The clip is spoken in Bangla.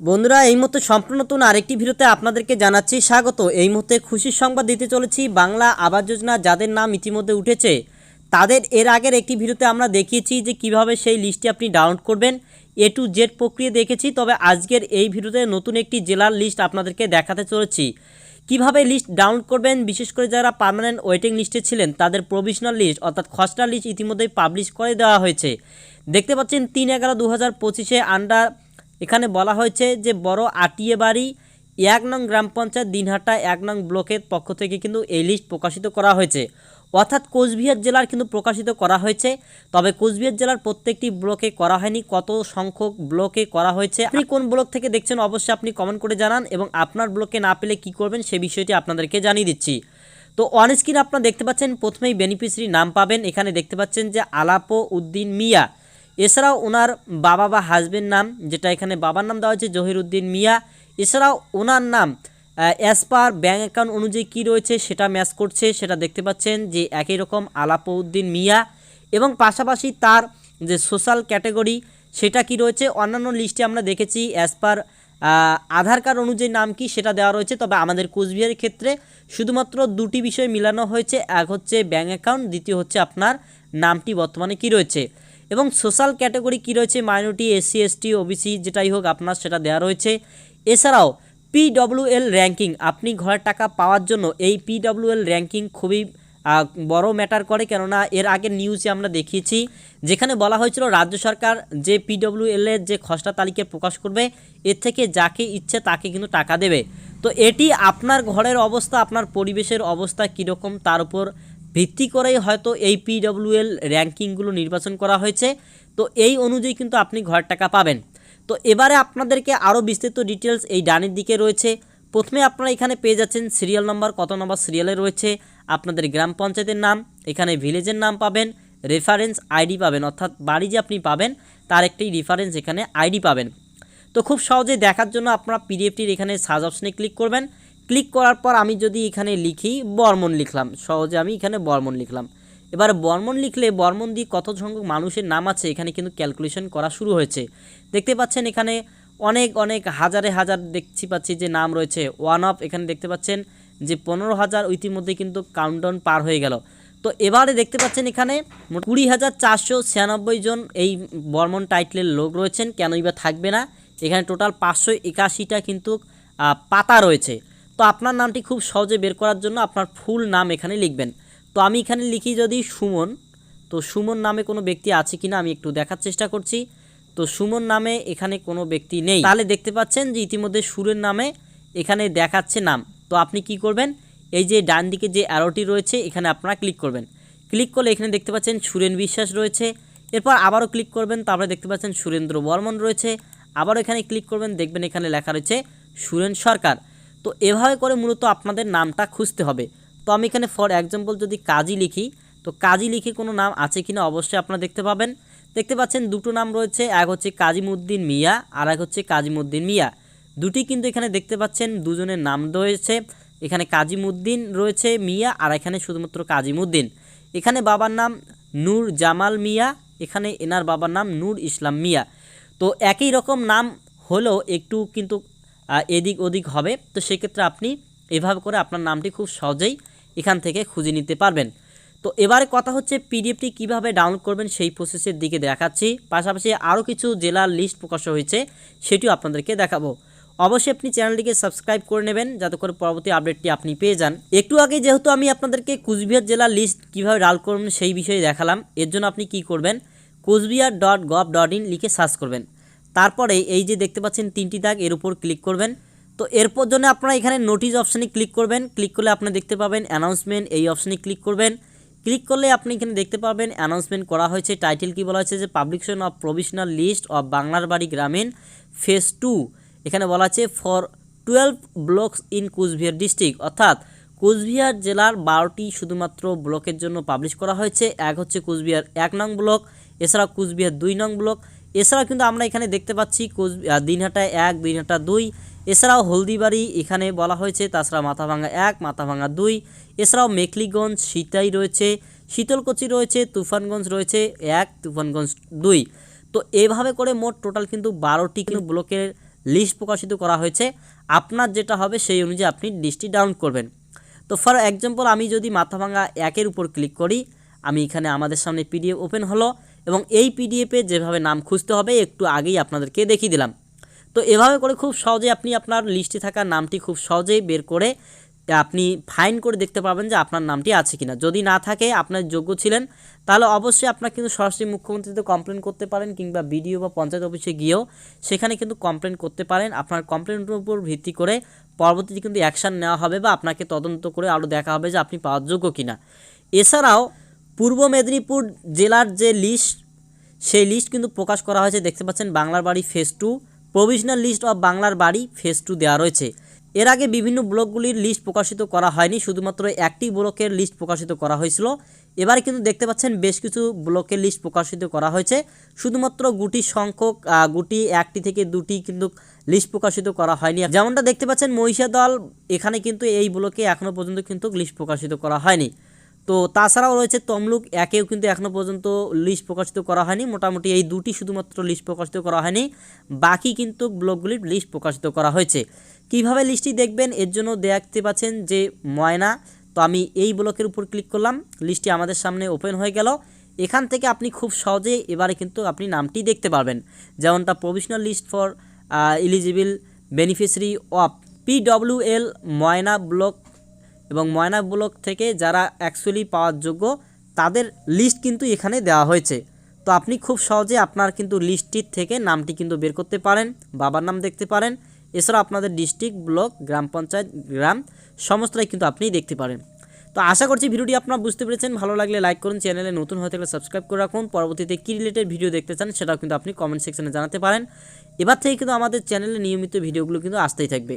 বন্ধুরা, এই মুহূর্তে সম্পূর্ণ নতুন আরেকটি ভিডিওতে আপনাদেরকে জানাচ্ছি স্বাগত। এই মুহূর্তে খুশির সংবাদ দিতে চলেছি বাংলা আবাস যোজনা যাদের নাম ইতিমধ্যে উঠেছে, তাদের এর আগের একটি ভিডিওতে আমরা দেখিয়েছি যে কীভাবে সেই লিস্টটি আপনি ডাউনলোড করবেন। এ টু জেড প্রক্রিয়া দেখেছি, তবে আজকের এই ভিডিওতে নতুন একটি জেলার লিস্ট আপনাদেরকে দেখাতে চলেছি। কীভাবে লিস্ট ডাউনলোড করবেন, বিশেষ করে যারা পার্মানেন্ট ওয়েটিং লিস্টে ছিলেন, তাদের প্রভিশনাল লিস্ট অর্থাৎ খসড়া লিস্ট ইতিমধ্যেই পাবলিশ করে দেওয়া হয়েছে। দেখতে পাচ্ছেন, তিন এগারো দু হাজার পঁচিশে আন্ডার এখানে বলা হয়েছে যে বড় আটিয়ে বাড়ি, এক নং গ্রাম পঞ্চায়েত, দিনহাটা, এক নং ব্লকের পক্ষ থেকে কিন্তু এই লিস্ট প্রকাশিত করা হয়েছে। অর্থাৎ কোচবিহার জেলার কিন্তু প্রকাশিত করা হয়েছে, তবে কোচবিহার জেলার প্রত্যেকটি ব্লকে করা হয়নি, কত সংখ্যক ব্লকে করা হয়েছে। আপনি কোন ব্লক থেকে দেখছেন অবশ্যই আপনি কমেন্ট করে জানান এবং আপনার ব্লকে না পেলে কি করবেন সে বিষয়টি আপনাদেরকে জানিয়ে দিচ্ছি। তো অন স্ক্রিন আপনারা দেখতে পাচ্ছেন, প্রথমেই বেনিফিশিয়ারি নাম পাবেন, এখানে দেখতে পাচ্ছেন যে আলাপো উদ্দিন মিয়া। এছাড়াও ওনার বাবা বা হাজবেন্ড নাম, যেটা এখানে বাবার নাম দেওয়া হয়েছে, জহিরুদ্দিন মিয়া। এছাড়াও ওনার নাম অ্যাজ পার ব্যাঙ্ক অ্যাকাউন্ট অনুযায়ী কী রয়েছে সেটা ম্যাচ করছে, সেটা দেখতে পাচ্ছেন যে একই রকম আলাপউদ্দিন মিয়া। এবং পাশাপাশি তার যে সোশ্যাল ক্যাটাগরি সেটা কি রয়েছে? অন্যান্য লিস্টে আমরা দেখেছি অ্যাজ পার আধার কার্ড অনুযায়ী নাম কি সেটা দেওয়া রয়েছে। তবে আমাদের কোচবিহারের ক্ষেত্রে শুধুমাত্র দুটি বিষয় মিলানো হয়েছে, এক হচ্ছে ব্যাঙ্ক অ্যাকাউন্ট দ্বিতীয় হচ্ছে আপনার নামটি বর্তমানে কি রয়েছে। এবং সোশ্যাল ক্যাটাগরি কী রয়েছে, মাইনরিটি, এসসি, এসটি, ওবিসি, যেটাই হোক আপনার সেটা দেওয়া রয়েছে। এছাড়াও পিডব্লিউএল র্যাঙ্কিং, আপনি ঘরের টাকা পাওয়ার জন্য এই পিডব্লিউএল র্যাঙ্কিং খুবই বড় ম্যাটার করে। কেননা এর আগে নিউজে আমরা দেখিয়েছি, যেখানে বলা হয়েছিল রাজ্য সরকার যে পিডব্লিউএল এর যে খসড়া তালিকা প্রকাশ করবে, এর থেকে যাকে ইচ্ছে তাকে কিন্তু টাকা দেবে। তো এটি আপনার ঘরের অবস্থা, আপনার পরিবেশের অবস্থা কীরকম, তার উপর ভিত্তি করেই হয়তো এই পিডব্লিউএল র্যাঙ্কিংগুলো নির্বাচন করা হয়েছে। তো এই অনুযায়ী কিন্তু আপনি ঘর টাকা পাবেন। তো এবারে আপনাদেরকে আরও বিস্তৃত ডিটেলস এই ডানের দিকে রয়েছে। প্রথমে আপনারা এখানে পেয়ে যাচ্ছেন সিরিয়াল নাম্বার কত নম্বর সিরিয়ালে রয়েছে। আপনাদের গ্রাম পঞ্চায়েতের নাম, এখানে ভিলেজের নাম পাবেন রেফারেন্স আইডি পাবেন, অর্থাৎ বাড়ি যে আপনি পাবেন, তার একটি রেফারেন্স এখানে আইডি পাবেন। তো খুব সহজেই দেখার জন্য আপনারা পিডিএফটির এখানে সার্চ অপশনে ক্লিক করবেন। ক্লিক করার পর আমি যদি এখানে লিখি বর্মন লিখলাম। সহজে আমি এখানে বর্মন লিখলাম। এবার বর্মন লিখলে বর্মন দিয়ে কত সংখ্যক মানুষের নাম আছে এখানে কিন্তু ক্যালকুলেশন করা শুরু হয়েছে। দেখতে পাচ্ছেন এখানে অনেক অনেক, হাজারে হাজার দেখছি পাচ্ছি যে নাম রয়েছে। ওয়ান অফ এখানে দেখতে পাচ্ছেন যে পনেরো হাজার ইতিমধ্যে কিন্তু কাউন্টডাউন পার হয়ে গেল। তো এবারে দেখতে পাচ্ছেন এখানে কুড়ি হাজার চারশো ছিয়ানব্বই জন এই বর্মন টাইটেলের লোক রয়েছেন। কেনই বা থাকবে না? এখানে টোটাল পাঁচশো একাশিটা কিন্তু পাতা রয়েছে। তো আপনার নামটি খুব সহজে বের করার জন্য আপনার ফুল নাম এখানে লিখবেন। তো আমি এখানে লিখি যদি সুমন, তো সুমন নামে কোনো ব্যক্তি আছে কিনা আমি একটু দেখার চেষ্টা করছি। তো সুমন নামে এখানে কোনো ব্যক্তি নেই। তাহলে দেখতে পাচ্ছেন যে ইতিমধ্যে সুরের নামে এখানে দেখাচ্ছে নাম। তো আপনি কি করবেন? এই যে ডান দিকে যে অ্যারোটি রয়েছে, এখানে আপনারা ক্লিক করবেন। ক্লিক করলে এখানে দেখতে পাচ্ছেন সুরেন বিশ্বাস রয়েছে। এরপর আবারও ক্লিক করবেন, তারপরে দেখতে পাচ্ছেন সুরেন্দ্র বর্মন রয়েছে। আবারও এখানে ক্লিক করবেন, দেখবেন এখানে লেখা রয়েছে সুরেন সরকার। তো এভাবে করে মূলত আপনাদের নামটা খুঁজতে হবে। তো আমি এখানে ফর এক্সাম্পল যদি কাজী লিখি, তো কাজী লিখে কোনো নাম আছে কিনা অবশ্যই আপনারা দেখতে পাবেন। দেখতে পাচ্ছেন দুটো নাম রয়েছে, এক হচ্ছে কাজিমুদ্দিন মিয়া, আর এক হচ্ছে কাজিমুদ্দিন মিয়া। দুটি কিন্তু এখানে দেখতে পাচ্ছেন, দুজনের নাম রয়েছে। এখানে কাজিমুদ্দিন রয়েছে মিয়া, আর এখানে শুধুমাত্র কাজিমুদ্দিন। এখানে বাবার নাম নূর জামাল মিয়া, এখানে এনার বাবার নাম নূর ইসলাম মিয়া। তো একই রকম নাম হলেও একটু কিন্তু এদিক ওদিক হবে। তো সেক্ষেত্রে আপনি এভাবে করে আপনার নামটি খুব সহজেই এখান থেকে খুঁজে নিতে পারবেন। তো এবারে কথা হচ্ছে পিডিএফটি কীভাবে ডাউনলোড করবেন সেই প্রসেসের দিকে দেখাচ্ছি। পাশাপাশি আরও কিছু জেলার লিস্ট প্রকাশ হয়েছে, সেটিও আপনাদেরকে দেখাবো। অবশ্যই আপনি চ্যানেলটিকে সাবস্ক্রাইব করে নেবেন, যাতে করে পরবর্তী আপডেটটি আপনি পেয়ে যান। একটু আগে যেহেতু আমি আপনাদেরকে কুচবিহার জেলার লিস্ট কীভাবে ডাউনলোড করবেন সেই বিষয়ে দেখালাম, এর জন্য আপনি কি করবেন? Cooch Behar dot gov dot in লিখে সার্চ করবেন। তারপরে এই যে দেখতে পাচ্ছেন তিনটি দাগ, এর উপর ক্লিক করবেন। তো এরপর জন্য আপনারা এখানে নোটিশ অপশানে ক্লিক করবেন। ক্লিক করলে আপনি দেখতে পাবেন অ্যানাউন্সমেন্ট এই অপশানে ক্লিক করবেন। ক্লিক করলে আপনি এখানে দেখতে পাবেন অ্যানাউন্সমেন্ট করা হয়েছে। টাইটেল কি বলা হয়েছে? যে publication of provisional list of বাংলার বাড়ি গ্রামীণ ফেজ টু এখানে বলা আছে for twelve blocks in Cooch Behar district অর্থাৎ কুচবিহার জেলার বারোটি শুধুমাত্র ব্লকের জন্য পাবলিশ করা হয়েছে। এক হচ্ছে কুচবিহার এক নং ব্লক এছাড়া কুচবিহার দুই নং ব্লক এছাড়াও কিন্তু আমরা এখানে দেখতে পাচ্ছি কোচ দিনহাটা এক, দিনহাটা দুই। এছাড়াও হলদিবাড়ি এখানে বলা হয়েছে, তাছাড়া মাথাভাঙ্গা এক, মাথাভাঙ্গা দুই। এছাড়াও মেখলিগঞ্জ, সিতাই রয়েছে, শীতলকুচি রয়েছে, তুফানগঞ্জ রয়েছে এক, তুফানগঞ্জ দুই। তো এভাবে করে মোট টোটাল কিন্তু বারোটি কিন্তু ব্লকের লিস্ট প্রকাশিত করা হয়েছে। আপনার যেটা হবে সেই অনুযায়ী আপনি লিস্টটি ডাউনলোড করবেন। তো ফর এক্সাম্পল আমি যদি মাথাভাঙা একের উপর ক্লিক করি, আমি এখানে আমাদের সামনে পিডিএফ ওপেন হলো। এবং এই পিডিএফে যেভাবে নাম খুঁজতে হবে, একটু আগেই আপনাদেরকে দেখিয়ে দিলাম। তো এভাবে করে খুব সহজে আপনি আপনার লিস্টে থাকা নামটি খুব সহজেই বের করে আপনি ফাইন করে দেখতে পাবেন যে আপনার নামটি আছে কিনা। যদি না থাকে, আপনার যোগ্য ছিলেন, তাহলে অবশ্যই আপনার কিন্তু সরাসরি মুখ্যমন্ত্রীতে কমপ্লেন করতে পারেন কিংবা বিডিও বা পঞ্চায়েত অফিসে গিয়েও সেখানে কিন্তু কমপ্লেন করতে পারেন। আপনার কমপ্লেনের উপর ভিত্তি করে পরবর্তীতে কিন্তু অ্যাকশান নেওয়া হবে বা আপনাকে তদন্ত করে আরও দেখা হবে যে আপনি পাওয়ার যোগ্য কিনা। এছাড়াও পূর্ব মেদিনীপুর জেলার যে লিস্ট সেই লিস্ট কিন্তু প্রকাশ করা হয়েছে। দেখতে পাচ্ছেন, বাংলার বাড়ি phase two provisional list of বাংলার বাড়ি ফেজ টু দেওয়া রয়েছে। এর আগে বিভিন্ন ব্লকগুলির লিস্ট প্রকাশিত করা হয়নি, শুধুমাত্র একটি ব্লকের লিস্ট প্রকাশিত করা হয়েছিল। এবারে কিন্তু দেখতে পাচ্ছেন, বেশ কিছু ব্লকের লিস্ট প্রকাশিত করা হয়েছে। শুধুমাত্র গুটি সংখ্যক গুটি একটি থেকে দুটি কিন্তু লিস্ট প্রকাশিত করা হয়নি। যেমনটা দেখতে পাচ্ছেন, মহিষাদল এখানে কিন্তু এই ব্লকে এখনও পর্যন্ত কিন্তু লিস্ট প্রকাশিত করা হয়নি। তো তাছাড়াও রয়েছে তমলুক একেও কিন্তু এখনও পর্যন্ত লিস্ট প্রকাশিত করা হয়নি। মোটামুটি এই দুটি শুধুমাত্র লিস্ট প্রকাশিত করা হয়নি, বাকি কিন্তু ব্লকগুলির লিস্ট প্রকাশিত করা হয়েছে। কীভাবে লিস্টটি দেখবেন? এর জন্য দেখতে পাচ্ছেন যে ময়না, তো আমি এই ব্লকের উপর ক্লিক করলাম লিস্টটি আমাদের সামনে ওপেন হয়ে গেল। এখান থেকে আপনি খুব সহজে এবারে কিন্তু আপনি নামটি দেখতে পারবেন। যেমনটা provisional list for eligible beneficiary of PWL Moyna block এবং ময়না ব্লক থেকে যারা অ্যাকচুয়ালি পাওয়ার যোগ্য, তাদের লিস্ট কিন্তু এখানে দেওয়া হয়েছে। তো আপনি খুব সহজে আপনার কিন্তু লিস্টটির থেকে নামটি কিন্তু বের করতে পারেন, বাবার নাম দেখতে পারেন এছাড়া আপনাদের ডিস্ট্রিক্ট ব্লক গ্রাম পঞ্চায়েত, গ্রাম, সমস্তটাই কিন্তু আপনি দেখতে পারেন। তো আশা করছি ভিডিওটি আপনারা বুঝতে পেরেছেন, ভালো লাগলে লাইক করুন, চ্যানেলে নতুন হয়ে থাকলে সাবস্ক্রাইব করে রাখুন, পরবর্তীতে কী রিলেটেড ভিডিও দেখতে চান সেটাও কিন্তু আপনি কমেন্ট সেকশনে জানাতে পারেন। এবার থেকে কিন্তু আমাদের চ্যানেলে নিয়মিত ভিডিওগুলো কিন্তু আসতেই থাকবে।